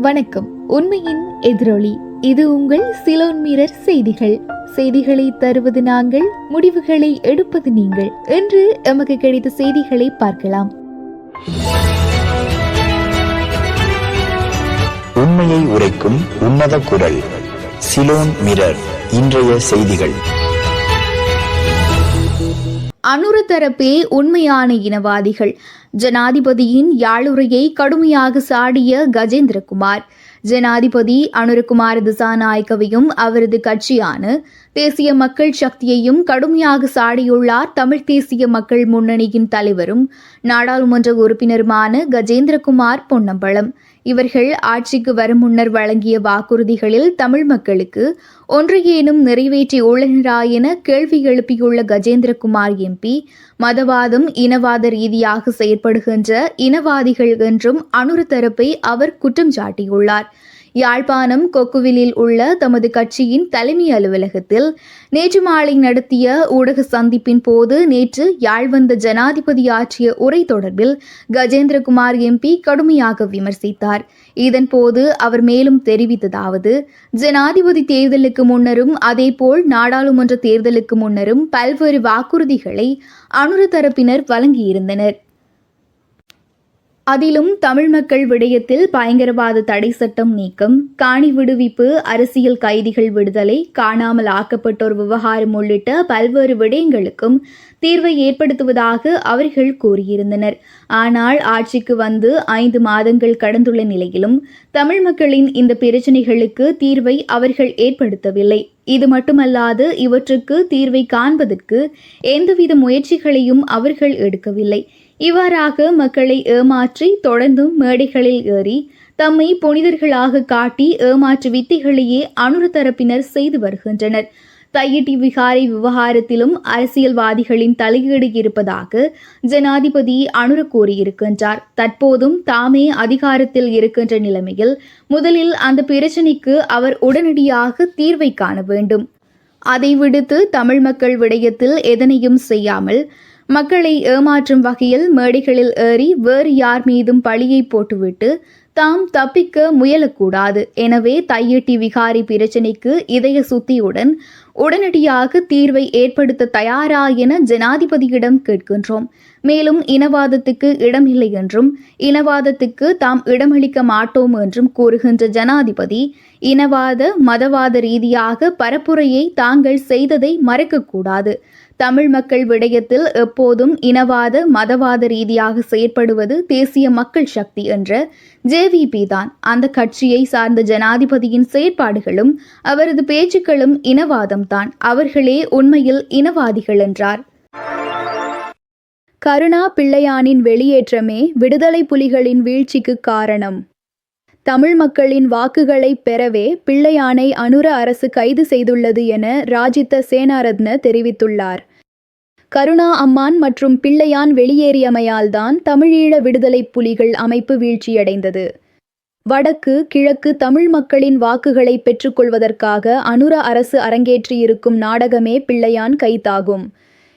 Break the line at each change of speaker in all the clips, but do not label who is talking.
வணக்கம். உண்மையின் எதிரொலி. இது உங்கள் சிலோன் மீரர் செய்திகள். செய்திகளை தருவது நாங்கள் முடிவுகளை எடுப்பது நீங்கள். என்று எமக்கு கிடைத்த செய்திகளை பார்க்கலாம்.
உண்மையை உரைக்கும் உன்னத குரல் சிலோன் மிரர் இன்றைய செய்திகள்.
அனுரு தரப்பே உண்மையான இனவாதிகள். ஜனாதிபதியின் யாழுரையை கடுமையாக சாடிய கஜேந்திரகுமார். ஜனாதிபதி அனுரகுமார் திசாநாயக்கவையும் அவரது கட்சியான தேசிய மக்கள் சக்தியையும் கடுமையாக சாடியுள்ளார் தமிழ் தேசிய மக்கள் முன்னணியின் தலைவரும் நாடாளுமன்ற உறுப்பினருமான கஜேந்திரகுமார் பொன்னம்பலம். இவர்கள் ஆட்சிக்கு வரும் முன்னர் வழங்கிய வாக்குறுதிகளில் தமிழ் மக்களுக்கு ஒன்றையேனும் நிறைவேற்றி உள்ளனரா என கேள்வி எழுப்பியுள்ள கஜேந்திரகுமார் எம்பி மதவாதம் இனவாத ரீதியாக செயற்படுகின்ற இனவாதிகள் என்றும் அனுர தரப்பை அவர் குற்றம் சாட்டியுள்ளார். யாழ்ப்பாணம் கொக்குவிலில் உள்ள தமது கட்சியின் தலைமை அலுவலகத்தில் நேற்று மாலை நடத்திய ஊடக சந்திப்பின் போது நேற்று யாழ்வந்த ஜனாதிபதி ஆற்றிய உரை தொடர்பில் கஜேந்திரகுமார் எம்பி கடுமையாக விமர்சித்தார். இதன்போது அவர் மேலும் தெரிவித்ததாவது ஜனாதிபதி தேர்தலுக்கு முன்னரும் அதேபோல் நாடாளுமன்ற தேர்தலுக்கு முன்னரும் பல்வேறு வாக்குறுதிகளை அனுர தரப்பினர் வழங்கியிருந்தனர். அதிலும் தமிழ் மக்கள் விடயத்தில் பயங்கரவாத தடை சட்டம் நீக்கம் காணி விடுவிப்பு அரசியல் கைதிகள் விடுதலை காணாமல் ஆக்கப்பட்டோர் விவகாரம் உள்ளிட்ட பல்வேறு விடயங்களுக்கும் தீர்வை ஏற்படுத்துவதாக அவர்கள் கூறியிருந்தனர். ஆனால் ஆட்சிக்கு வந்து ஐந்து மாதங்கள் கடந்துள்ள நிலையிலும் தமிழ் மக்களின் இந்த பிரச்சினைகளுக்கு தீர்வை அவர்கள் ஏற்படுத்தவில்லை. இது மட்டுமல்லாது இவற்றுக்கு தீர்வை காண்பதற்கு எந்தவித முயற்சிகளையும் அவர்கள் எடுக்கவில்லை. இவ்வாறாக மக்களை ஏமாற்றி தொடர்ந்தும் மேடைகளில் ஏறி தம்மை புனிதர்களாக காட்டி ஏமாற்று வித்தைகளையே அனுரு தரப்பினர் செய்து வருகின்றனர். தையிட்டி விகாரை விவகாரத்திலும் அரசியல்வாதிகளின் தலையீடு இருப்பதாக ஜனாதிபதி அனுர கூறியிருக்கின்றார். தற்போதும் தாமே அதிகாரத்தில் இருக்கின்ற நிலைமையில் முதலில் அந்த பிரச்சினைக்கு அவர் உடனடியாக தீர்வை காண வேண்டும். அதை விடுத்து தமிழ் மக்கள் விடயத்தில் எதனையும் செய்யாமல் மக்களை ஏமாற்றும் வகையில் மேடைகளில் ஏறி வேறு யார் மீதும் பழியை போட்டுவிட்டு தாம் தப்பிக்க முயலக்கூடாது. எனவே தையட்டி விகாரி பிரச்சினைக்கு இதய சுத்தியுடன் உடனடியாக தீர்வை ஏற்படுத்த தயாரா என ஜனாதிபதியிடம் கேட்கின்றோம். மேலும் இனவாதத்துக்கு இடமில்லை என்றும் இனவாதத்துக்கு தாம் இடமளிக்க மாட்டோம் என்றும் கூறுகின்ற ஜனாதிபதி இனவாத மதவாத ரீதியாக பரப்புரையை தாங்கள் செய்ததை மறக்கக்கூடாது. தமிழ் மக்கள் விடயத்தில் எப்போதும் இனவாத மதவாத ரீதியாக செயற்படுவது தேசிய மக்கள் சக்தி என்ற ஜேவிபி தான். அந்த கட்சியை சார்ந்த ஜனாதிபதியின் செயற்பாடுகளும் அவரது பேச்சுக்களும் இனவாதம்தான் அவர்களே உண்மையில் இனவாதிகள் என்றார். கருணா பிள்ளையானின் வெளியேற்றமே விடுதலை புலிகளின் வீழ்ச்சிக்கு காரணம். தமிழ் மக்களின் வாக்குகளை பெறவே பிள்ளையானை அனுர அரசு கைது செய்துள்ளது என ராஜித்த சேனாரத்ன தெரிவித்துள்ளார். கருணா அம்மான் மற்றும் பிள்ளையான் வெளியேறியமையால்தான் தமிழீழ விடுதலை புலிகள் அமைப்பு வீழ்ச்சியடைந்தது. வடக்கு கிழக்கு தமிழ் மக்களின் வாக்குகளை பெற்றுக்கொள்வதற்காக அனுர அரசு அரங்கேற்றியிருக்கும் நாடகமே பிள்ளையான் கைத்தாகும்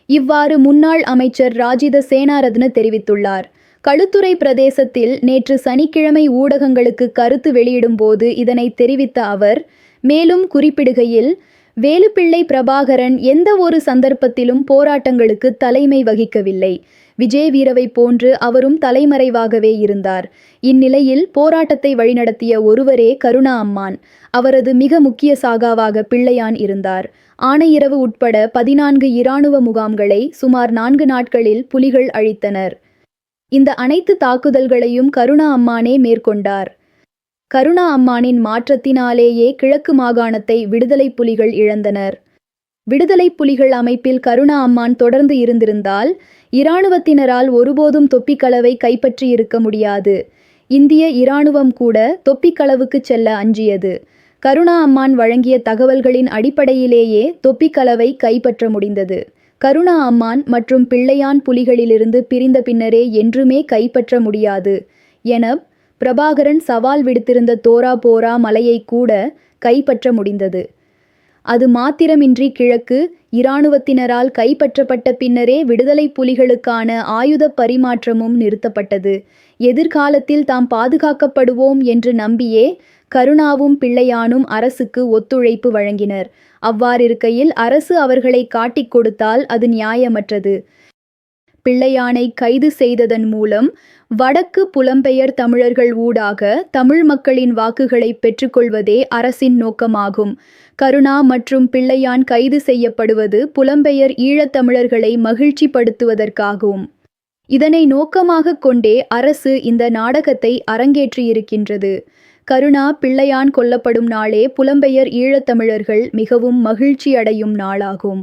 இவ்வாறு முன்னாள் அமைச்சர் ராஜித சேனாரத்ன தெரிவித்துள்ளார். களுத்துறை பிரதேசத்தில் நேற்று சனிக்கிழமை ஊடகங்களுக்கு கருத்து வெளியிடும்போது இதனை தெரிவித்த அவர் மேலும் குறிப்பிடுகையில் வேலுப்பிள்ளை பிரபாகரன் எந்த ஒரு சந்தர்ப்பத்திலும் போராட்டங்களுக்கு தலைமை வகிக்கவில்லை. விஜய் வீரவை போன்று அவரும் தலைமறைவாகவே இருந்தார். இந்நிலையில் போராட்டத்தை வழிநடத்திய ஒருவரே கருணா அம்மான். அவரது மிக முக்கிய சாகாவாக பிள்ளையான் இருந்தார். ஆணையிரவு உட்பட பதினான்கு இராணுவ முகாம்களை சுமார் நான்கு நாட்களில் புலிகள் அழித்தனர். இந்த அனைத்து தாக்குதல்களையும் கருணா அம்மானே மேற்கொண்டார். கருணா அம்மானின் மாற்றத்தினாலேயே கிழக்கு மாகாணத்தை விடுதலை புலிகள் இழந்தனர். விடுதலை புலிகள் அமைப்பில் கருணா அம்மான் தொடர்ந்து இருந்திருந்தால் இராணுவத்தினரால் ஒருபோதும் தொப்பிக்களவை கைப்பற்றி இருக்க முடியாது. இந்திய இராணுவம் கூட தொப்பிக்களவுக்கு செல்ல அஞ்சியது. கருணா அம்மான் வழங்கிய தகவல்களின் அடிப்படையிலேயே தொப்பிக்களவை கைப்பற்ற முடிந்தது. கருணா அம்மான் மற்றும் பிள்ளையான் புலிகளிலிருந்து பிரிந்த பின்னரே என்றுமே கைப்பற்ற முடியாது. என பிரபாகரன் சவால் விடுத்திருந்த தோரா போரா மலையை கூட கைப்பற்ற முடிந்தது. அது மாத்திரமின்றி கிழக்கு இராணுவத்தினரால் கைப்பற்றப்பட்ட பின்னரே விடுதலை புலிகளுக்கான ஆயுத பரிமாற்றமும் நிறுத்தப்பட்டது. எதிர்காலத்தில் தாம் பாதுகாக்கப்படுவோம் என்று நம்பியே கருணாவும் பிள்ளையானும் அரசுக்கு ஒத்துழைப்பு வழங்கினர். அவ்வாறிருக்கையில் அரசு அவர்களை காட்டிக் கொடுத்தால் அது நியாயமற்றது. பிள்ளையானை கைது செய்ததன் மூலம் வடக்கு புலம்பெயர் தமிழர்கள் ஊடாக தமிழ் மக்களின் வாக்குகளை பெற்றுக்கொள்வதே அரசின் நோக்கமாகும். கருணா மற்றும் பிள்ளையான் கைது செய்யப்படுவது புலம்பெயர் ஈழத்தமிழர்களை மகிழ்ச்சிப்படுத்துவதற்காகும். இதனை நோக்கமாக கொண்டே அரசு இந்த நாடகத்தை அரங்கேற்றியிருக்கின்றது. கருணா பிள்ளையான் கொல்லப்படும் நாளே புலம்பெயர் ஈழத்தமிழர்கள் மிகவும் மகிழ்ச்சியடையும் நாளாகும்.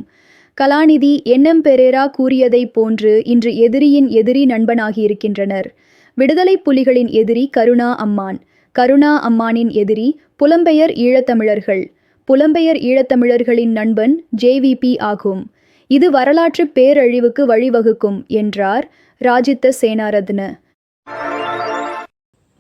கலாநிதி என்எம் பெரேரா கூறியதைப் போன்று இன்று எதிரியின் எதிரி நண்பனாகியிருக்கின்றனர். விடுதலை புலிகளின் எதிரி கருணா அம்மான். கருணா அம்மானின் எதிரி புலம்பெயர் ஈழத்தமிழர்கள். புலம்பெயர் ஈழத்தமிழர்களின் நண்பன் ஜேவிபி ஆகும். இது வரலாற்று பேரழிவுக்கு வழிவகுக்கும் என்றார் ராஜித்த சேனாரத்ன.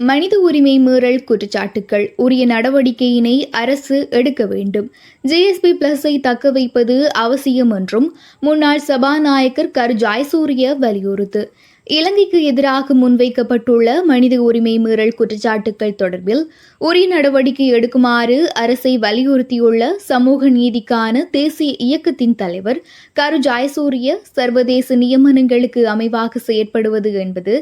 மனித உரிமை மீறல் குற்றச்சாட்டுக்கள் உரிய நடவடிக்கையினை அரசு எடுக்க வேண்டும். ஜிஎஸ்பி பிளஸை தக்க வைப்பது அவசியம் என்றும் முன்னாள் சபாநாயகர் கரு ஜாய்சூரிய வலியுறுத்து. இலங்கைக்கு எதிராக முன்வைக்கப்பட்டுள்ள மனித உரிமை மீறல் குற்றச்சாட்டுக்கள் தொடர்பில் உரிய நடவடிக்கை எடுக்குமாறு அரசை வலியுறுத்தியுள்ள சமூக நீதிக்கான தேசிய இயக்கத்தின் தலைவர் கரு ஜாயசூரிய சர்வதேச நியமனங்களுக்கு அமைவாக செயற்படுவது என்பது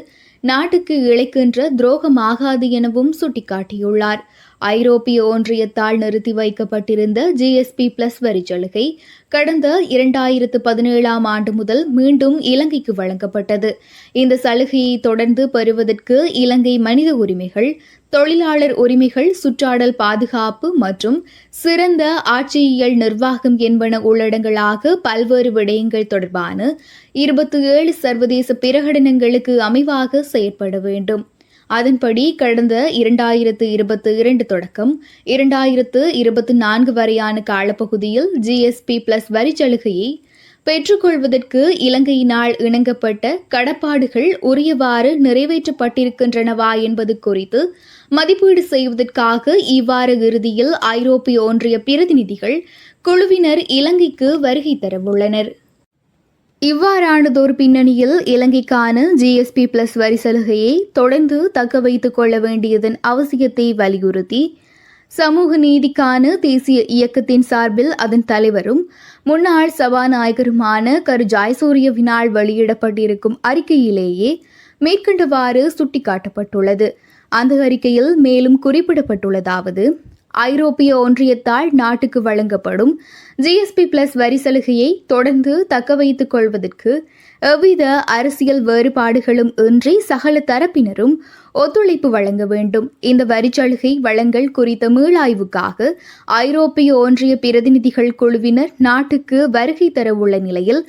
நாட்டுக்கு இழைக்கின்ற துரோகமாகாது எனவும் சுட்டிக்காட்டியுள்ளார். ஐரோப்பிய ஒன்றியத்தால் நிறுத்தி வைக்கப்பட்டிருந்த ஜிஎஸ்பி பிளஸ் வரி சலுகை கடந்த இரண்டாயிரத்து பதினேழாம் ஆண்டு முதல் மீண்டும் இலங்கைக்கு வழங்கப்பட்டது. இந்த சலுகையை தொடர்ந்து பெறுவதற்கு இலங்கை மனித உரிமைகள் தொழிலாளர் உரிமைகள் சுற்றாடல் பாதுகாப்பு மற்றும் சிறந்த ஆட்சியியல் நிர்வாகம் என்பன உள்ளடங்களாக பல்வேறு விடயங்கள் தொடர்பான இருபத்தி ஏழு சர்வதேச பிரகடனங்களுக்கு அமைவாக செயற்பட வேண்டும். அதன்படி கடந்த இரண்டாயிரத்து இருபத்தி இரண்டு தொடக்கம் இரண்டாயிரத்து இருபத்தி நான்கு வரையான காலப்பகுதியில் ஜிஎஸ்பி பிளஸ் வரிச்சலுகையை பெற்றுக்கொள்வதற்கு இலங்கையினால் இணங்கப்பட்ட கடப்பாடுகள் உரியவாறு நிறைவேற்றப்பட்டிருக்கின்றனவா என்பது குறித்து மதிப்பீடு செய்வதற்காக இவ்வாறு இறுதியில் ஐரோப்பிய ஒன்றிய பிரதிநிதிகள் குழுவினர் இலங்கைக்கு வருகை தரவுள்ளனர். இவ்வாறானதொரு பின்னணியில் இலங்கைக்கான ஜிஎஸ்பி பிளஸ் வரி சலுகையை தொடர்ந்து தக்க வைத்துக் கொள்ள வேண்டியதன் அவசியத்தை வலியுறுத்தி சமூக நீதிக்கான தேசிய இயக்கத்தின் சார்பில் அதன் தலைவரும் முன்னாள் சபாநாயகருமான கரு ஜாய்சூரியவினால் வெளியிடப்பட்டிருக்கும் அறிக்கையிலேயே மேற்கண்டவாறு சுட்டிக்காட்டப்பட்டுள்ளது. அந்த அறிக்கையில் மேலும் குறிப்பிடப்பட்டுள்ளதாவது ஐரோப்பிய ஒன்றியத்தால் நாட்டுக்கு வழங்கப்படும் ஜிஎஸ்பி பிளஸ் வரி சலுகையை தொடர்ந்து தக்க வைத்துக் கொள்வதற்கு எவ்வித அரசியல் வேறுபாடுகளும் இன்றி சகல தரப்பினரும் ஒத்துழைப்பு வழங்க வேண்டும். இந்த வரிச்சலுகை வழங்கல் குறித்த மீளாய்வுக்காக ஐரோப்பிய ஒன்றிய பிரதிநிதிகள் குழுவினர் நாட்டுக்கு வருகை தரவுள்ள நிலையில்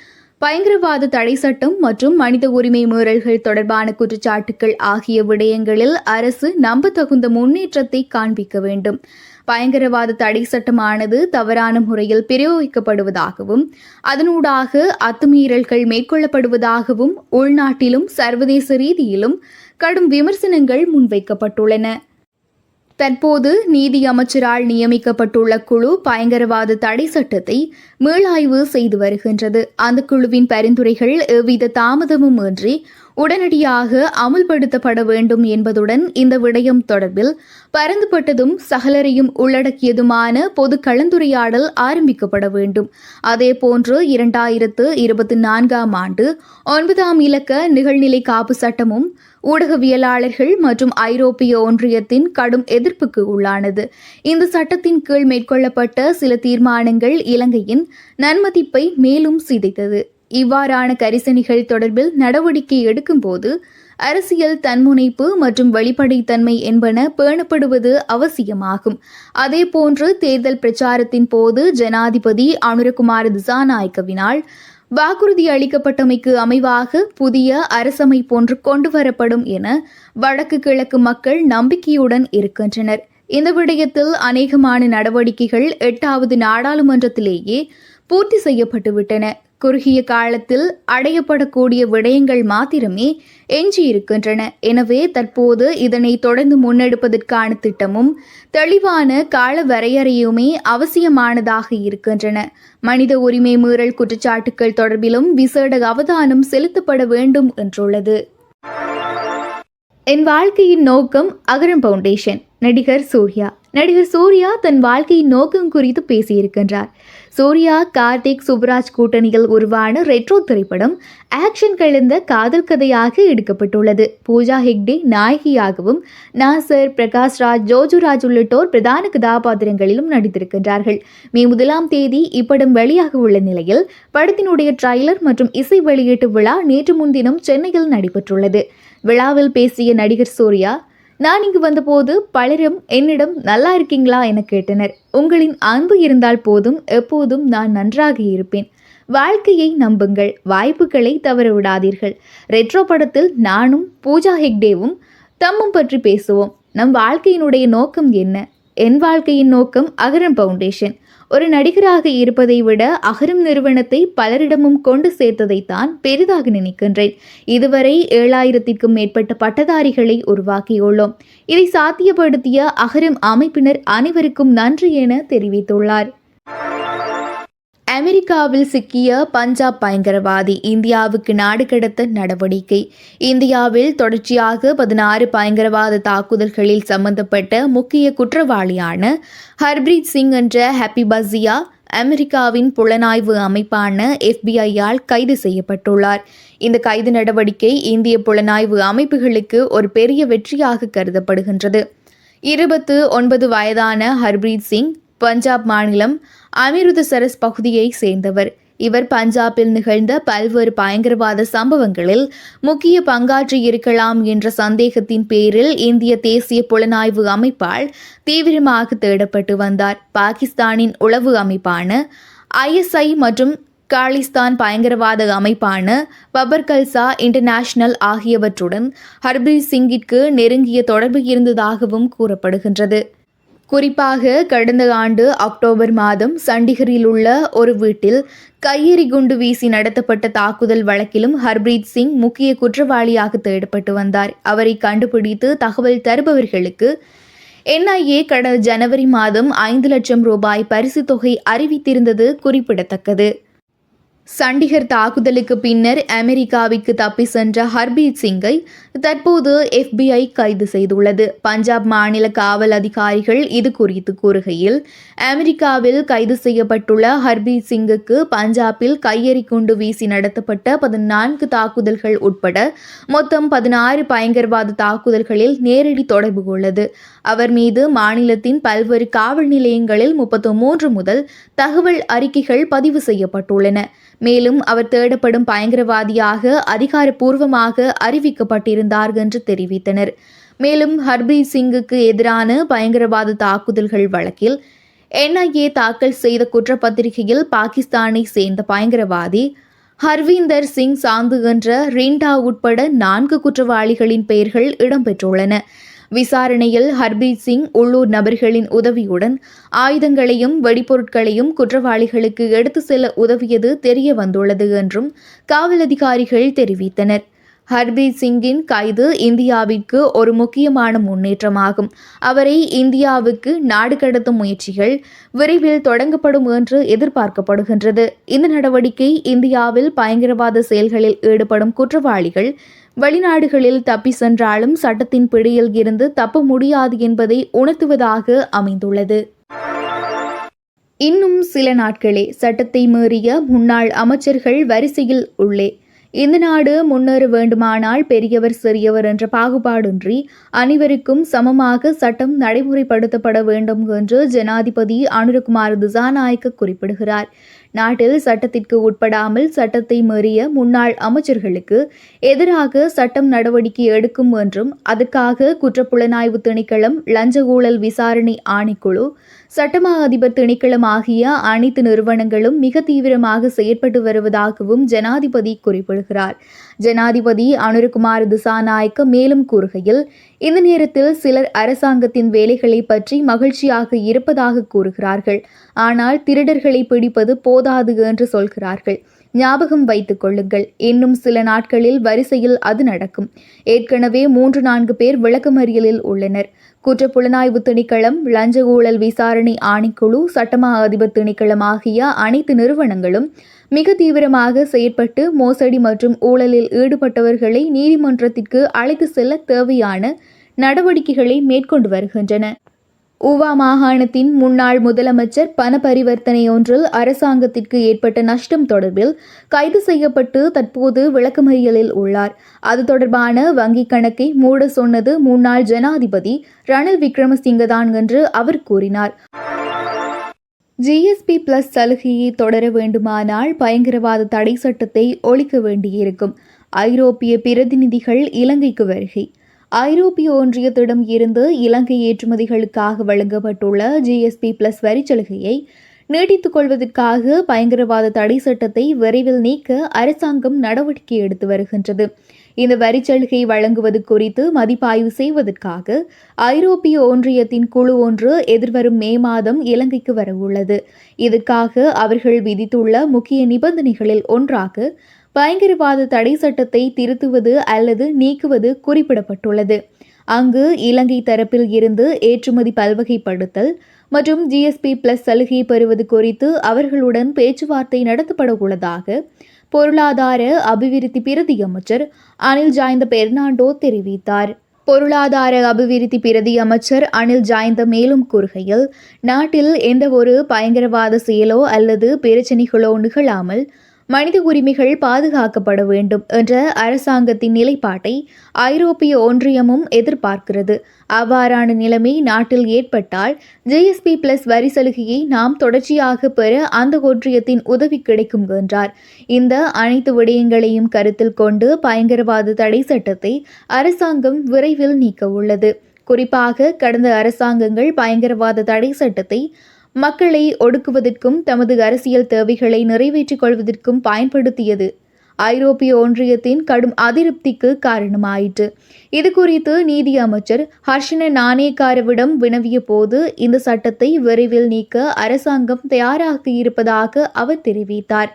பயங்கரவாத தடை சட்டம் மற்றும் மனித உரிமை மீறல்கள் தொடர்பான குற்றச்சாட்டுகள் ஆகிய விடயங்களில் அரசு நம்பத்தகுந்த முன்னேற்றத்தை காண்பிக்க வேண்டும். பயங்கரவாத தடை சட்டமானது தவறான முறையில் பிரயோகிக்கப்படுவதாகவும் அதனூடாக அத்துமீறல்கள் மேற்கொள்ளப்படுவதாகவும் உள்நாட்டிலும் சர்வதேச ரீதியிலும் கடும் விமர்சனங்கள் முன்வைக்கப்பட்டுள்ளன. தற்போது நீதி அமைச்சரால் நியமிக்கப்பட்டுள்ள குழு பயங்கரவாத தடை சட்டத்தை மீளாய்வு செய்து வருகின்றது. அந்த குழுவின் பரிந்துரைகள் எவ்வித தாமதமும் இன்றி உடனடியாக அமுல்படுத்தப்பட வேண்டும் என்பதுடன் இந்த விடயம் தொடர்பில் பரந்துபட்டதும் சகலரையும் உள்ளடக்கியதுமான பொது கலந்துரையாடல் ஆரம்பிக்கப்பட வேண்டும். அதேபோன்று இரண்டாயிரத்து இருபத்தி நான்காம் ஆண்டு ஒன்பதாம் இலக்க நிகழ்நிலை காப்பு சட்டமும் ஊடகவியலாளர்கள் மற்றும் ஐரோப்பிய ஒன்றியத்தின் கடும் எதிர்ப்புக்கு உள்ளானது. இந்த சட்டத்தின் கீழ் மேற்கொள்ளப்பட்ட சில தீர்மானங்கள் இலங்கையின் நன்மதிப்பை மேலும் சிதைத்தது. இவ்வாறான கரிசனைகள் தொடர்பில் நடவடிக்கை எடுக்கும்போது அரசியல் தன்முனைப்பு மற்றும் வெளிப்படைத்தன்மை என்பன பேணப்படுவது அவசியமாகும். அதேபோன்று தேர்தல் பிரச்சாரத்தின் போது ஜனாதிபதி அனுரகுமார் திசாநாயக்கவினால் வாக்குறுதி அளிக்கப்பட்டமைக்கு அமைவாக புதிய அரசமைப்பொன்று கொண்டு வரப்படும் என வடக்கு கிழக்கு மக்கள் நம்பிக்கையுடன் இருக்கின்றனர். இந்த விடயத்தில் அநேகமான நடவடிக்கைகள் எட்டாவது நாடாளுமன்றத்திலேயே பூர்த்தி செய்யப்பட்டுவிட்டன. குறுகிய காலத்தில் அடையப்படக்கூடிய விடயங்கள் மாத்திரமே எஞ்சியிருக்கின்றன. எனவே தற்போது இதனை தொடர்ந்து முன்னெடுப்பதற்கான திட்டமும் தெளிவான கால வரையறையுமே அவசியமானதாக இருக்கின்றன. மனித உரிமை மீறல் குற்றச்சாட்டுக்கள் தொடர்பிலும் விசேட அவதானம் செலுத்தப்பட வேண்டும் என்றுள்ளது. என் வாழ்க்கையின் நோக்கம் அகரம் பவுண்டேஷன். நடிகர் சூர்யா. நடிகர் சூர்யா தன் வாழ்க்கையின் நோக்கம் குறித்து பேசியிருக்கின்றார். சூர்யா கார்த்திக் சுப்ராஜ் கூட்டணியில் உருவான ரெட்ரோ திரைப்படம் ஆக்ஷன் கலந்த காதல் கதையாக எடுக்கப்பட்டுள்ளது. பூஜா ஹெக்டே நாயகியாகவும் நாசர் பிரகாஷ் ராஜ் ஜோஜுராஜ் உள்ளிட்டோர் பிரதான கதாபாத்திரங்களிலும் நடித்திருக்கின்றார்கள். மே முதலாம் தேதி இப்படம் வெளியாக உள்ள நிலையில் படத்தினுடைய ட்ரைலர் மற்றும் இசை வெளியீட்டு விழா நேற்று முன்தினம் சென்னையில் நடைபெற்றுள்ளது. விழாவில் பேசிய நடிகர் சூர்யா நான் இங்கு வந்தபோது பலரும் என்னிடம் நல்லா இருக்கீங்களா என கேட்டனர். உங்களின் அன்பு இருந்தால் போதும் எப்போதும் நான் நன்றாக இருப்பேன். வாழ்க்கையை நம்புங்கள் வாய்ப்புகளை தவற விடாதீர்கள். ரெட்ரோ படத்தில் நானும் பூஜா ஹெக்டேவும் தம்மும் பற்றி பேசுவோம். நம் வாழ்க்கையினுடைய நோக்கம் என்ன? என் வாழ்க்கையின் நோக்கம் அகரம் ஃபவுண்டேஷன் ஒரு நடிகராக இருப்பதை விட அகரம் நிறுவனத்தை பலரிடமும் கொண்டு சேர்த்ததைத்தான் பெரிதாக நினைக்கின்றேன். இதுவரை ஏழாயிரத்திற்கும் மேற்பட்ட பட்டதாரிகளை உருவாக்கியுள்ளோம். இதை சாத்தியப்படுத்திய அகரம் அமைப்பினர் அனைவருக்கும் நன்றி என தெரிவித்துள்ளார். அமெரிக்காவில் சிக்கிய பஞ்சாப் பயங்கரவாதி இந்தியாவுக்கு நாடு கடத்த நடவடிக்கை. இந்தியாவில் தொடர்ச்சியாக பதினாறு பயங்கரவாத தாக்குதல்களில் சம்பந்தப்பட்ட முக்கிய குற்றவாளியான ஹர்ப்ரீத் சிங் என்ற ஹாப்பி பசியா அமெரிக்காவின் புலனாய்வு அமைப்பான எஃபிஐயால் கைது செய்யப்பட்டுள்ளார். இந்த கைது நடவடிக்கை இந்திய புலனாய்வு அமைப்புகளுக்கு ஒரு பெரிய வெற்றியாக கருதப்படுகின்றது. இருபத்து ஒன்பது வயதான ஹர்ப்ரீத் சிங் பஞ்சாப் மாநிலம் அமிர்தசரஸ் பகுதியை சேர்ந்தவர். இவர் பஞ்சாபில் நிகழ்ந்த பல்வேறு பயங்கரவாத சம்பவங்களில் முக்கிய பங்காற்றி இருக்கலாம் என்ற சந்தேகத்தின் பேரில் இந்திய தேசிய புலனாய்வு அமைப்பால் தீவிரமாக தேடப்பட்டு வந்தார். பாகிஸ்தானின் உளவு அமைப்பான ஐஎஸ்ஐ மற்றும் காலிஸ்தான் பயங்கரவாத அமைப்பான பபர்கல்சா இன்டர்நேஷனல் ஆகியவற்றுடன் ஹர்பீர் சிங்கிற்கு நெருங்கிய தொடர்பு இருந்ததாகவும் கூறப்படுகின்றது. குறிப்பாக கடந்த ஆண்டு அக்டோபர் மாதம் சண்டிகரில் உள்ள ஒரு வீட்டில் கையெறி குண்டு வீசி நடத்தப்பட்ட தாக்குதல் வழக்கிலும் ஹர்ப்ரீத் சிங் முக்கிய குற்றவாளியாக தேடப்பட்டு வந்தார். அவரை கண்டுபிடித்து தகவல் தருபவர்களுக்கு என்ஐஏ கடந்த ஜனவரி மாதம் ஐந்து லட்சம் ரூபாய் பரிசு தொகை அறிவித்திருந்தது குறிப்பிடத்தக்கது. சண்டிகர் தாக்குதலுக்கு பின்னர் அமெரிக்காவிற்கு தப்பி சென்ற ஹர்பீத் சிங்கை தற்போது எஃபிஐ கைது செய்துள்ளது. பஞ்சாப் மாநில காவல் அதிகாரிகள் இது குறித்து கூறுகையில் அமெரிக்காவில் கைது செய்யப்பட்டுள்ள ஹர்பீத் சிங்குக்கு பஞ்சாபில் கையெறி குண்டு வீசி நடத்தப்பட்ட பதினான்கு தாக்குதல்கள் உட்பட மொத்தம் பதினாறு பயங்கரவாத தாக்குதல்களில் நேரடி தொடர்பு உள்ளது. அவர் மீது மாநிலத்தின் பல்வேறு காவல் நிலையங்களில் முப்பத்து மூன்று முதல் தகவல் அறிக்கைகள் பதிவு செய்யப்பட்டுள்ளன. மேலும் அவர் தேடப்படும் பயங்கரவாதியாக அதிகாரப்பூர்வமாக இருந்தார் என்று தெரிவித்தனர். மேலும் ஹர்பீர் சிங்குக்கு எதிரான பயங்கரவாத தாக்குதல்கள் வழக்கில் என்ஐஏ தாக்கல் செய்த குற்றப்பத்திரிகையில் பாகிஸ்தானை சேர்ந்த பயங்கரவாதி ஹர்வீந்தர் சிங் சாந்து என்ற ரிண்டா உட்பட நான்கு குற்றவாளிகளின் பெயர்கள் இடம்பெற்றுள்ளன. விசாரணையில் ஹர்பீத் சிங் உள்ளூர் நபர்களின் உதவியுடன் ஆயுதங்களையும் வெடிபொருட்களையும் குற்றவாளிகளுக்கு எடுத்து செல்ல உதவியது தெரிய வந்துள்ளது என்றும் காவல் அதிகாரிகள் தெரிவித்தனர். ஹர்பீத் சிங்கின் கைது இந்தியாவிற்கு ஒரு முக்கியமான முன்னேற்றமாகும். அவரை இந்தியாவுக்கு நாடு கடத்தும் முயற்சிகள் விரைவில் தொடங்கப்படும் என்று எதிர்பார்க்கப்படுகின்றது. இந்த நடவடிக்கை இந்தியாவில் பயங்கரவாத செயல்களில் ஈடுபடும் குற்றவாளிகள் வெளிநாடுகளில் தப்பி சென்றாலும் சட்டத்தின் பிடியில் இருந்து தப்ப முடியாது என்பதை உணர்த்துவதாக அமைந்துள்ளது. இன்னும் சில நாட்களே சட்டத்தை மீறிய முன்னாள் அமைச்சர்கள் வரிசையில் உள்ளே இந்த நாடு முன்னேற வேண்டுமானால் பெரியவர் சிறியவர் என்ற பாகுபாடின்றி அனைவருக்கும் சமமாக சட்டம் நடைமுறைப்படுத்தப்பட வேண்டும் என்று ஜனாதிபதி அனுரகுமார் திசாநாயக்க குறிப்பிடுகிறார். நாட்டில் சட்டத்திற்கு உட்படாமல் சட்டத்தை மீறிய முன்னாள் அமைச்சர்களுக்கு எதிராக சட்டம் நடவடிக்கை எடுக்கும் என்றும் அதற்காக குற்றப்புலனாய்வு திணைக்களம் லஞ்ச ஊழல் விசாரணை ஆணைக்குழு சட்டமா அதிபர் திணைக்களம் ஆகிய அனைத்து நிறுவனங்களும் மிக தீவிரமாக செயற்பட்டு வருவதாகவும் ஜனாதிபதி குறிப்பிடுகிறார். ஜனாதிபதி அனுரகுமார் திசாநாயக்க மேலும் கூறுகையில் இந்த நேரத்தில் சிலர் அரசாங்கத்தின் வேலைகளை பற்றி மகிழ்ச்சியாக இருப்பதாக கூறுகிறார்கள். ஆனால் திருடர்களை பிடிப்பது போதாது என்று சொல்கிறார்கள். ஞாபகம் வைத்துக் கொள்ளுங்கள் இன்னும் சில நாட்களில் வரிசையில் அது நடக்கும். ஏற்கனவே மூன்று நான்கு பேர் விளக்கமறியலில் உள்ளனர். குற்றப்புலனாய்வு திணைக்களம் லஞ்ச ஊழல் விசாரணை ஆணைக்குழு சட்டமா அதிபர் திணைக்களம் ஆகிய அனைத்து நிறுவனங்களும் மிக தீவிரமாக செயற்பட்டு மோசடி மற்றும் ஊழலில் ஈடுபட்டவர்களை நீதிமன்றத்திற்கு அழைத்து செல்ல தேவையான நடவடிக்கைகளை மேற்கொண்டு வருகின்றன. ஊவா மாகாணத்தின் முன்னாள் முதலமைச்சர் பண பரிவர்த்தனை ஒன்றில் அரசாங்கத்திற்கு ஏற்பட்ட நஷ்டம் தொடர்பில் கைது செய்யப்பட்டு தற்போது விளக்கமறியலில் உள்ளார். அது தொடர்பான வங்கிக் கணக்கை மூட சொன்னது முன்னாள் ஜனாதிபதி ரணில் விக்ரமசிங்கதான் என்று அவர் கூறினார். ஜிஎஸ்பி பிளஸ் சலுகையை தொடர வேண்டுமானால் பயங்கரவாத தடை சட்டத்தை ஒழிக்க வேண்டியிருக்கும். ஐரோப்பிய பிரதிநிதிகள் இலங்கைக்கு வருகை. ஐரோப்பிய ஒன்றியத்திடம் இருந்து இலங்கை ஏற்றுமதிகளுக்காக வழங்கப்பட்டுள்ள ஜிஎஸ்பி பிளஸ் வரிச்சலுகையை நீட்டித்துக் கொள்வதற்காக பயங்கரவாத தடை சட்டத்தை விரைவில் நீக்க அரசாங்கம் நடவடிக்கை எடுத்து வருகின்றது. இந்த வரிச்சலுகை வழங்குவது குறித்து மதிப்பாய்வு செய்வதற்காக ஐரோப்பிய ஒன்றியத்தின் குழு ஒன்று எதிர்வரும் மே மாதம் இலங்கைக்கு வரவுள்ளது இதற்காக அவர்கள் விதித்துள்ள முக்கிய நிபந்தனைகளில் ஒன்றாக பயங்கரவாத தடை சட்டத்தை திருத்துவது அல்லது நீக்குவது குறிப்பிடப்பட்டுள்ளது. அங்கு இலங்கை தரப்பில் இருந்து ஏற்றுமதி பல்வகைப்படுத்தல் மற்றும் ஜிஎஸ்பி பிளஸ் சலுகை பெறுவது குறித்து அவர்களுடன் பேச்சுவார்த்தை நடத்தப்பட உள்ளதாக பொருளாதார அபிவிருத்தி பிரதி அமைச்சர் அனில் ஜாய்ந்த பெர்னாண்டோ தெரிவித்தார். பொருளாதார அபிவிருத்தி பிரதி அமைச்சர் அனில் ஜாய்ந்த மேலும் கூறுகையில் நாட்டில் எந்த ஒரு பயங்கரவாத செயலோ அல்லது பிரச்சினைகளோ நிகழாமல் மனித உரிமைகள் பாதுகாக்கப்பட வேண்டும் என்ற அரசாங்கத்தின் நிலைப்பாட்டை ஐரோப்பிய ஒன்றியமும் எதிர்பார்க்கிறது. அவ்வாறான நிலைமை நாட்டில் ஏற்பட்டால் ஜிஎஸ்பி பிளஸ் வரி சலுகையை நாம் தொடர்ச்சியாக பெற அந்த ஒன்றியத்தின் உதவி கிடைக்கும் என்றார். இந்த அனைத்து விடயங்களையும் கருத்தில் கொண்டு பயங்கரவாத தடை சட்டத்தை அரசாங்கம் விரைவில் நீக்க உள்ளது. குறிப்பாக கடந்த அரசாங்கங்கள் பயங்கரவாத தடை சட்டத்தை மக்களை ஒடுக்குவதற்கும் தமது அரசியல் தேவைகளை நிறைவேற்றிக் கொள்வதற்கும் பயன்படுத்தியது. ஐரோப்பிய ஒன்றியத்தின் கடும் அதிருப்திக்கு காரணமாயிற்று. இது குறித்து நீதி அமைச்சர் ஹர்ஷன நாணேக்காரவிடம் வினவிய போது இந்த சட்டத்தை விரைவில் நீக்க அரசாங்கம் தயாராக இருப்பதாக அவர் தெரிவித்தார்.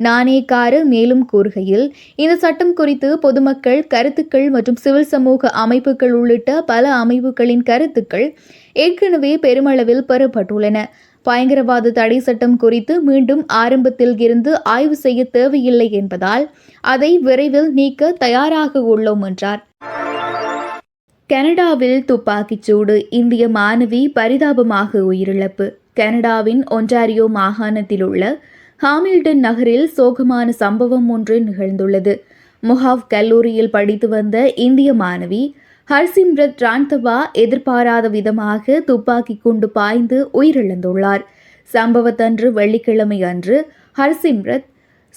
நாணேக்கார மேலும் கூறுகையில் இந்த சட்டம் குறித்து பொதுமக்கள் கருத்துக்கள் மற்றும் சிவில் சமூக அமைப்புகள் உள்ளிட்ட பல அமைப்புகளின் கருத்துக்கள் ஏற்கனவே பெருமளவில் பெறப்பட்டுள்ளன. பயங்கரவாத தடை சட்டம் குறித்து மீண்டும் ஆரம்பத்தில் இருந்து ஆய்வு செய்ய தேவையில்லை என்பதால் அதை விரைவில் நீக்க தயாராக உள்ளோம் என்றார். கனடாவில் துப்பாக்கிச் சூடு இந்திய மாணவி பரிதாபமாக உயிரிழப்பு. கனடாவின் ஒன்டாரியோ மாகாணத்தில் உள்ள ஹாமில்டன் நகரில் சோகமான சம்பவம் ஒன்று நிகழ்ந்துள்ளது. முஹாவ் கல்லூரியில் படித்து வந்த இந்திய மாணவி ஹர்சிம்ரத் ரான்தவா எதிர்பாராத விதமாக துப்பாக்கி கொண்டு பாய்ந்து உயிரிழந்துள்ளார். சம்பவத்தன்று வெள்ளிக்கிழமை அன்று ஹர்சிம்ரத்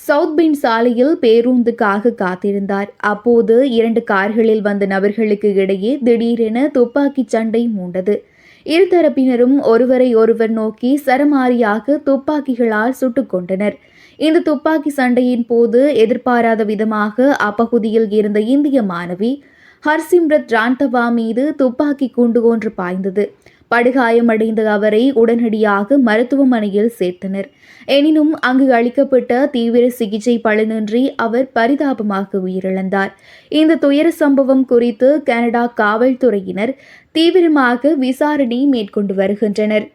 சவுத்பின் சாலையில் பேருந்துக்காக காத்திருந்தார். அப்போது இரண்டு கார்களில் வந்த நபர்களுக்கு இடையே திடீரென துப்பாக்கிச் சண்டை மூண்டது. இருதரப்பினரும் ஒருவரை ஒருவர் நோக்கி சரமாரியாக துப்பாக்கிகளால் சுட்டுக் கொண்டனர் இந்த துப்பாக்கி சண்டையின் போது எதிர்பாராத விதமாக அப்பகுதியில் இருந்த இந்திய மாணவி ஹர்சிம்ரத் ரான்தவா மீது துப்பாக்கி குண்டு ஒன்று பாய்ந்தது. படுகாயமடைந்த அவரை உடனடியாக மருத்துவமனையில் சேர்த்தனர். எனினும் அங்கு அளிக்கப்பட்ட தீவிர சிகிச்சை பலனின்றி அவர் பரிதாபமாக உயிரிழந்தார். இந்த துயர சம்பவம் குறித்து கனடா காவல்துறையினர் தீவிரமாக விசாரணை மேற்கொண்டு வருகின்றனர்.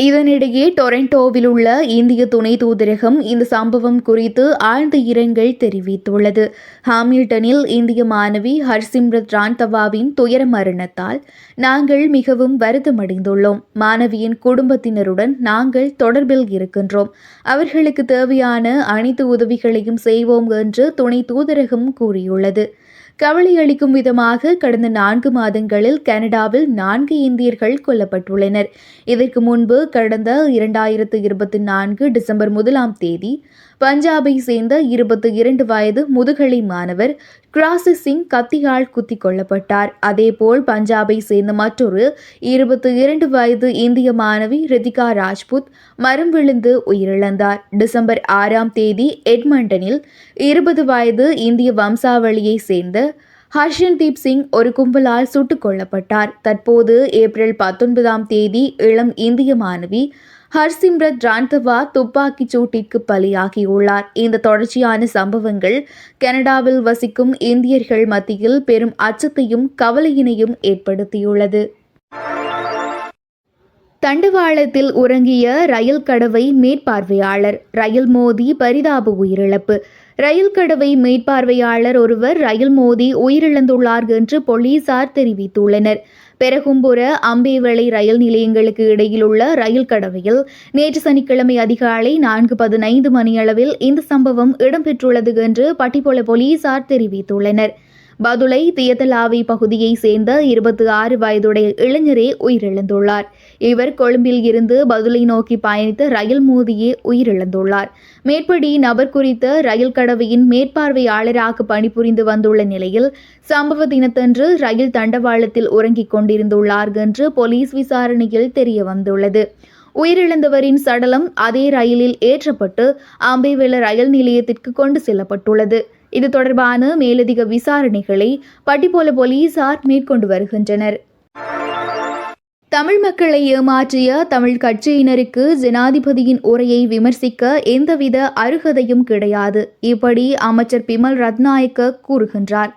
இதனிடையே டொரண்டோவில் உள்ள இந்திய துணை தூதரகம் இந்த சம்பவம் குறித்து ஆழ்ந்த இரங்கல் தெரிவித்துள்ளது. ஹாமில்டனில் இந்திய மாணவி ஹர்சிம்ரத் ரான்தவாவின் துயர மரணத்தால் நாங்கள் மிகவும் வருத்தமடைந்துள்ளோம். மாணவியின் குடும்பத்தினருடன் நாங்கள் தொடர்பில் இருக்கின்றோம். அவர்களுக்கு தேவையான அனைத்து உதவிகளையும் செய்வோம் என்று துணை தூதரகம் கூறியுள்ளது. கவலை அளிக்கும் விதமாக கடந்த நான்கு மாதங்களில் கனடாவில் நான்கு இந்தியர்கள் கொல்லப்பட்டுள்ளனர். இதற்கு முன்பு கடந்த இரண்டாயிரத்து இருபத்தி நான்கு டிசம்பர் முதலாம் தேதி பஞ்சாபை சேர்ந்த இருபத்தி இரண்டு வயது முதுகலை மாணவர் கிராசி சிங் கத்தியால் குத்தி கொல்லப்பட்டார். அதேபோல் பஞ்சாபை சேர்ந்த மற்றொரு இருபத்தி இரண்டு வயது இந்திய மாணவி ரிதிகா ராஜ்புத் மரம் விழுந்து உயிரிழந்தார். டிசம்பர் ஆறாம் தேதி எட்மண்டனில் இருபது வயது இந்திய வம்சாவளியை சேர்ந்த ஹர்ஷன்தீப் சிங் ஒரு கும்பலால் சுட்டுக் கொல்லப்பட்டார். தற்போது ஏப்ரல் பத்தொன்பதாம் தேதி இளம் இந்திய மாணவி ஹர்சிம்ரத் ராந்தவா துப்பாக்கிச் சூட்டிற்கு பலியாகியுள்ளார். இந்த தொடர்ச்சியான சம்பவங்கள் கனடாவில் வசிக்கும் இந்தியர்கள் மத்தியில் பெரும் அச்சத்தையும் கவலையினையும் ஏற்படுத்தியுள்ளது. தண்டவாளத்தில் உறங்கிய ரயில் கடவை மேற்பார்வையாளர் ரயில் மோதி பரிதாப உயிரிழப்பு. ரயில் கடவை மேற்பார்வையாளர் ஒருவர் ரயில் மோதி உயிரிழந்துள்ளார் என்று போலீசார் தெரிவித்துள்ளனர். பெரகும்புர அம்பேவளை ரயில் நிலையங்களுக்கு இடையிலுள்ள ரயில் கடவையில் நேற்று சனிக்கிழமை அதிகாலை நான்கு பதினைந்து மணியளவில் இந்த சம்பவம் இடம்பெற்றுள்ளது என்று பட்டிப்பொல போலீசார் தெரிவித்துள்ளனர். பதுளை தியத்தலாவி பகுதியைச் சேர்ந்த இருபத்தி ஆறு வயதுடைய இளைஞரே உயிரிழந்துள்ளார். இவர் கொழும்பில் இருந்து பதுளை நோக்கி பயணித்த ரயில் மோதியே உயிரிழந்துள்ளார். மேற்படி நபர் குறித்த ரயில் கடவையின் மேற்பார்வையாளராக பணிபுரிந்து வந்துள்ள நிலையில் சம்பவ தினத்தன்று ரயில் தண்டவாளத்தில் உறங்கிக் கொண்டிருந்துள்ளார் என்று போலீஸ் விசாரணையில் தெரிய வந்துள்ளது உயிரிழந்தவரின் சடலம் அதே ரயிலில் ஏற்றப்பட்டு அம்பேவெல ரயில் நிலையத்திற்கு கொண்டு செல்லப்பட்டுள்ளது. இது தொடர்பான மேலதிக விசாரணைகளை பட்டிப்போல போலீசார் மேற்கொண்டு வருகின்றனர். தமிழ் மக்களை ஏமாற்றிய தமிழ் கட்சியினருக்கு ஜனாதிபதியின் உரையை விமர்சிக்க எந்தவித அருகதையும் கிடையாது இப்படி அமைச்சர் பிமல் ரத்நாயக்க கூறுகின்றார்.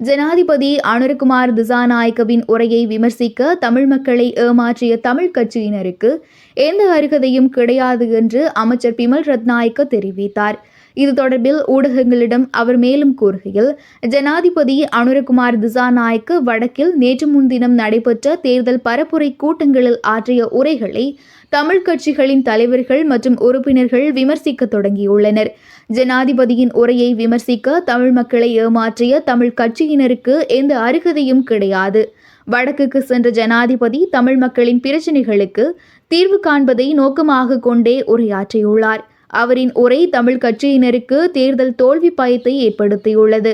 ஜனாதிபதி அனுர்குமார் திசாநாயக்கவின் உரையை விமர்சிக்க தமிழ் மக்களை ஏமாற்றிய தமிழ் கட்சியினருக்கு எந்த அருகதையும் கிடையாது என்று அமைச்சர் பிமல் ரத்நாயக்க தெரிவித்தார். இது தொடர்பில் ஊடகங்களிடம் அவர் மேலும் கூறுகையில் ஜனாதிபதி அனுரகுமார் திசாநாயக்கு வடக்கில் நேற்று முன்தினம் நடைபெற்ற தேர்தல் பரப்புரை கூட்டங்களில் ஆற்றிய உரைகளை தமிழ் கட்சிகளின் தலைவர்கள் மற்றும் உறுப்பினர்கள் விமர்சிக்க தொடங்கியுள்ளனர். ஜனாதிபதியின் உரையை விமர்சிக்க தமிழ் மக்களை ஏமாற்றிய தமிழ் கட்சியினருக்கு எந்த அருகதையும் கிடையாது. வடக்குக்கு சென்ற ஜனாதிபதி தமிழ் மக்களின் பிரச்சினைகளுக்கு தீர்வு காண்பதை நோக்கமாக கொண்டே உரையாற்றியுள்ளார். அவரின் உரை தமிழ் கட்சியினருக்கு தேர்தல் தோல்வி பயத்தை ஏற்படுத்தியுள்ளது.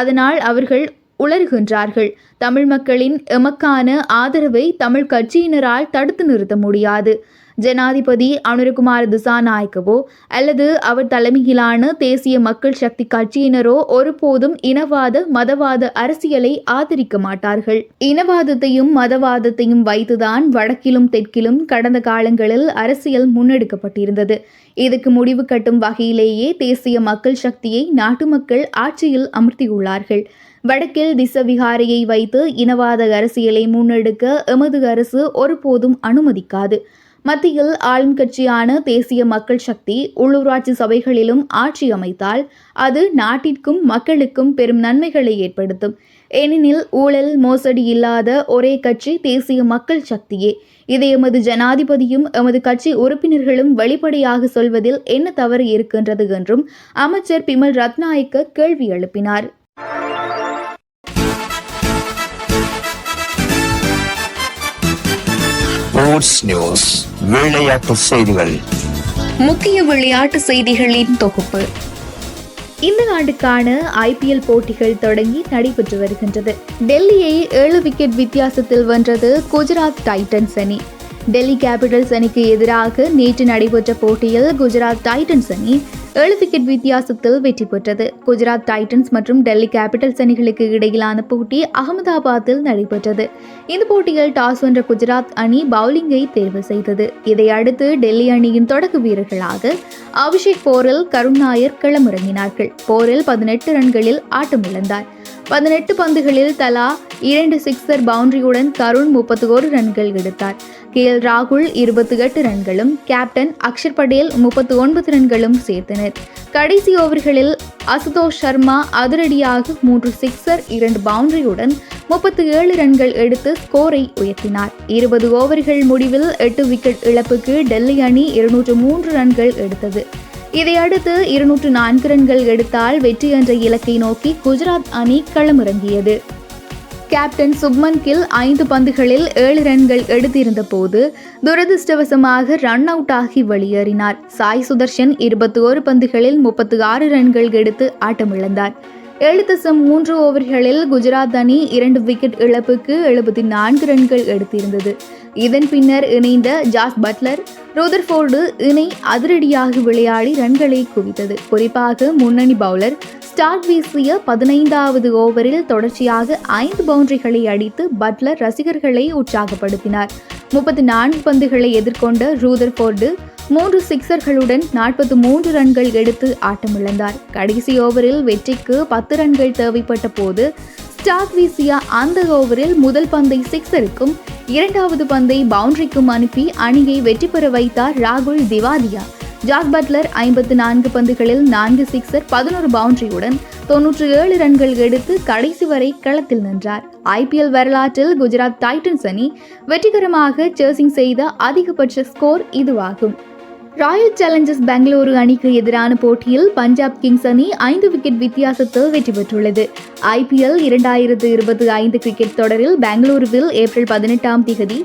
அதனால் அவர்கள் உளறுகின்றார்கள் தமிழ் மக்களின் எமக்கான ஆதரவை தமிழ் கட்சியினரால் தடுத்து நிறுத்த முடியாது. ஜனாதிபதி அனுரகுமார் திசாநாயக்கவோ அல்லது அவர் தலைமையிலான தேசிய மக்கள் சக்தி கட்சியினரோ ஒருபோதும் இனவாத மதவாத அரசியலை ஆதரிக்க மாட்டார்கள். இனவாதத்தையும் மதவாதத்தையும் வைத்துதான் வடக்கிலும் தெற்கிலும் கடந்த காலங்களில் அரசியல் முன்னெடுக்கப்பட்டிருந்தது. இதுக்கு முடிவு கட்டும் வகையிலேயே தேசிய மக்கள் சக்தியை நாட்டு மக்கள் ஆட்சியில் அமர்த்தியுள்ளார்கள். வடக்கில் திசவிகாரையை வைத்து இனவாத அரசியலை முன்னெடுக்க எமது அரசு ஒருபோதும் அனுமதிக்காது. மத்தியில் ஆளும் கட்சியான தேசிய மக்கள் சக்தி உள்ளூராட்சி சபைகளிலும் ஆட்சி அமைத்தால் அது நாட்டிற்கும் மக்களுக்கும் பெரும் நன்மைகளை ஏற்படுத்தும். ஏனெனில் ஊழல் மோசடி இல்லாத ஒரே கட்சி தேசிய மக்கள் சக்தியே. இதை எமது ஜனாதிபதியும் எமது கட்சி உறுப்பினர்களும் வெளிப்படையாக சொல்வதில் என்ன தவறு இருக்கின்றது என்றும் அமைச்சர் பிமல் ரத்நாயக்க கேள்வி எழுப்பினார்.
ஸ்போர்ட்ஸ் நியூஸ் விளையாட்டு செய்திகள்.
முக்கிய விளையாட்டு செய்திகளின் தொகுப்பு. இந்த ஆண்டுக்கான ஐபிஎல் போட்டிகள் தொடங்கி நடைபெற்று வருகின்றது. டெல்லியை ஏழு விக்கெட் வித்தியாசத்தில் வென்றது குஜராத் டைட்டன்ஸ் அணி. டெல்லி கேபிட்டல்ஸ் அணிக்கு எதிராக நேற்று நடைபெற்ற போட்டியில் குஜராத் டைட்டன்ஸ் அணி ஏழு விக்கெட் வித்தியாசத்தில் வெற்றி பெற்றது. குஜராத் டைட்டன்ஸ் மற்றும் டெல்லி கேபிட்டல்ஸ் அணிகளுக்கு இடையிலான போட்டி அகமதாபாத்தில் நடைபெற்றது. இந்த போட்டியில் டாஸ் வென்ற குஜராத் அணி பவுலிங்கை தேர்வு செய்தது. இதை அடுத்து டெல்லி அணியின் தொடக்க வீரர்களாக அபிஷேக் போரில் கருண் நாயர் களமிறங்கினார்கள். போரில் பதினெட்டு ரன்களில் ஆட்டமிழந்தார். பதினெட்டு பந்துகளில் தலா இரண்டு சிக்ஸர் பவுண்டரியுடன் கருண் முப்பத்தோரு ரன்கள் எடுத்தார். கே. எல். ராகுல் இருபத்தி எட்டு ரன்களும் கேப்டன் அக்ஷர் படேல் முப்பத்தி ஒன்பது ரன்களும் சேர்த்தனர். கடைசி ஓவர்களில் அசுதோஷ் சர்மா அதிரடியாக மூன்று சிக்ஸர் இரண்டு பவுண்டரியுடன் முப்பத்தி ஏழு ரன்கள் எடுத்து ஸ்கோரை உயர்த்தினார். இருபது ஓவர்கள் முடிவில் எட்டு விக்கெட் இழப்புக்கு டெல்லி அணி இருநூற்று மூன்று ரன்கள் எடுத்தது. இதையடுத்து இருநூற்று நான்கு ரன்கள் எடுத்தால் வெற்றி என்ற இலக்கை நோக்கி குஜராத் அணி களமிறங்கியது. கேப்டன் சுப்மன் கில் ஐந்து பந்துகளில் ஏழு ரன்கள் எடுத்திருந்த போது துரதிருஷ்டவசமாக ரன் அவுட் ஆகி வெளியேறினார். சாய் சுதர்ஷன் இருபத்தி ஒரு பந்துகளில் முப்பத்தி ஆறு ரன்கள் எடுத்து ஆட்டமிழந்தார். ஏழு தசம் மூன்று ஓவர்களில் குஜராத் அணி இரண்டு விக்கெட் இழப்புக்கு எழுபத்தி நான்கு ரன்கள் எடுத்திருந்தது. இதன் பின்னர் இணைந்த ஜாஸ் பட்லர் ரோதர்ஃபோர்டு இணை அதிரடியாக விளையாடி ரன்களை குவித்தது. குறிப்பாக முன்னணி பவுலர் ஸ்டார்க் வீசிய பதினைந்தாவது ஓவரில் தொடர்ச்சியாக ஐந்து பவுண்டரிகளை அடித்து பட்லர் ரசிகர்களை உற்சாகப்படுத்தினார். முப்பத்தி நான்கு பந்துகளை எதிர்கொண்ட ரூதர்ஃபோர்டு மூன்று சிக்சர்களுடன் நாற்பத்தி மூன்று ரன்கள் எடுத்து ஆட்டமிழந்தார். கடைசி ஓவரில் வெற்றிக்கு பத்து ரன்கள் தேவைப்பட்ட போது ஸ்டாக் வீசிய அந்த ஓவரில் முதல் பந்தை சிக்ஸருக்கும் இரண்டாவது பந்தை பவுண்டரிக்கும் அனுப்பி அணியை வெற்றி பெற வைத்தார் ராகுல் திவாதியா ஜாக் பட்லர் ஐம்பத்து நான்கு பந்துகளில் நான்கு சிக்ஸர் பதினோரு பவுண்டரியுடன் தொன்னூற்றி ஏழு ரன்கள் எடுத்து கடைசி வரை களத்தில் நின்றார். ஐபிஎல் வரலாற்றில் குஜராத் டைட்டன்ஸ் அணி வெற்றிகரமாக சேர்சிங் செய்த அதிகபட்ச ஸ்கோர் இதுவாகும். ராயல் சேலஞ்சர்ஸ் பெங்களூரு அணிக்கு எதிரான போட்டியில் பஞ்சாப் கிங்ஸ் அணி ஐந்து விக்கெட் வித்தியாசத்தில் வெற்றி பெற்றுள்ளது. ஐபிஎல் இரண்டாயிரத்து இருபத்தி ஐந்து கிரிக்கெட் தொடரில் பெங்களூருவில் ஏப்ரல் பதினெட்டாம் திகதி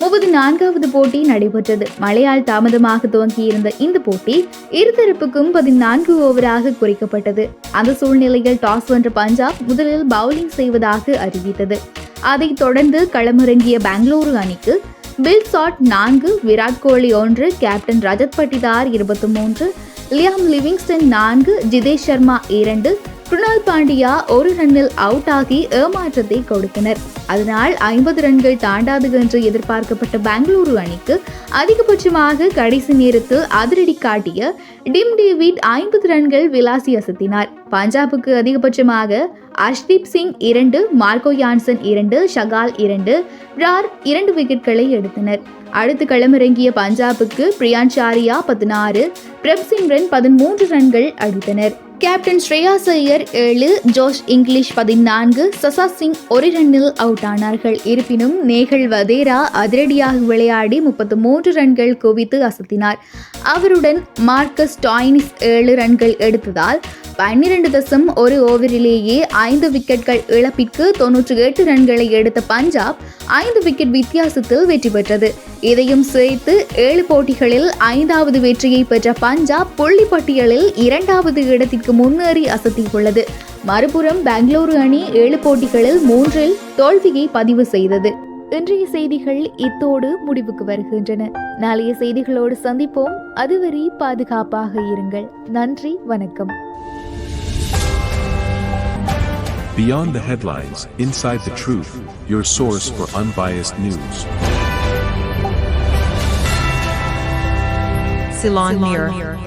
முப்பத்தி நான்காவது போட்டி நடைபெற்றது. மழையால் தாமதமாக துவங்கியிருந்த இந்த போட்டி இருதரப்புக்கும் பதினான்கு ஓவராக குறைக்கப்பட்டது. அந்த சூழ்நிலையில் டாஸ் வென்ற பஞ்சாப் முதலில் பவுலிங் செய்வதாக அறிவித்தது. அதைத் தொடர்ந்து களமிறங்கிய பெங்களூரு அணிக்கு பில் சாட் நான்கு விராட் கோலி ஒன்று கேப்டன் ரஜத் பட்டிதார் இருபத்தி மூன்று லியாம் லிவிங்ஸ்டன் நான்கு ஜிதேஷ் சர்மா இரண்டு குணால் பாண்டியா ஒரு ரன்னில் அவுட் ஆகி ஏமாற்றத்தை கொடுத்தனர். அதனால் ஐம்பது ரன்கள் தாண்டாது என்று எதிர்பார்க்கப்பட்ட பெங்களூரு அணிக்கு அதிகபட்சமாக கடைசி நேரத்தில் அதிரடி காட்டிய டிம் டேவிட் ஐம்பது ரன்கள் விலாசி அசத்தினார். பஞ்சாபுக்கு அதிகபட்சமாக அஷ்தீப் சிங் இரண்டு மார்கோ யான்சன் இரண்டு ஷகால் இரண்டு ரார் இரண்டு விக்கெட்களை எடுத்தனர். அடுத்து களமிறங்கிய பஞ்சாபுக்கு பிரியான் சாரியா பதினாறு பிரப் சிம்ரன் பதிமூன்று ரன்கள் அடித்தனர். கேப்டன் ஸ்ரேயாஸ் ஐயர் ஏழு ஜோஷ் இங்கிலீஷ் பதினான்கு சசா சிங் ஒரு ரன்னில் அவுட் ஆனார்கள். இருப்பினும் நேகல் வதேரா அதிரடியாக விளையாடி முப்பத்து மூன்று ரன்கள் குவித்து அசத்தினார். அவருடன் மார்க்கஸ் டாயினிஸ் ஏழு ரன்கள் எடுத்ததால் பன்னிரண்டு தசம் ஒரு ஓவரிலேயே ஐந்து விக்கெட்கள் இழப்பிற்கு தொன்னூற்றி எட்டு ரன்களை எடுத்த பஞ்சாப் ஐந்து விக்கெட் வித்தியாசத்தில் வெற்றி பெற்றது. இதையும் சேர்த்து ஏழு போட்டிகளில் ஐந்தாவது வெற்றியை பெற்ற பஞ்சாப் புள்ளி பட்டியலில் இரண்டாவது இடத்திற்கு முன்னேறி அசத்தியுள்ளது. மறுபுறம் பெங்களூரு அணி ஏழு போட்டிகளில் மூன்றில் தோல்வியை பதிவு செய்தது. இன்றைய செய்திகள் இத்தோடு முடிவுக்கு வருகின்றன. நாளைய செய்திகளோடு சந்திப்போம். அதுவரை பாதுகாப்பாக இருங்கள். நன்றி வணக்கம்.
Beyond the headlines, inside the truth, your source for unbiased news.
Ceylon Mirror.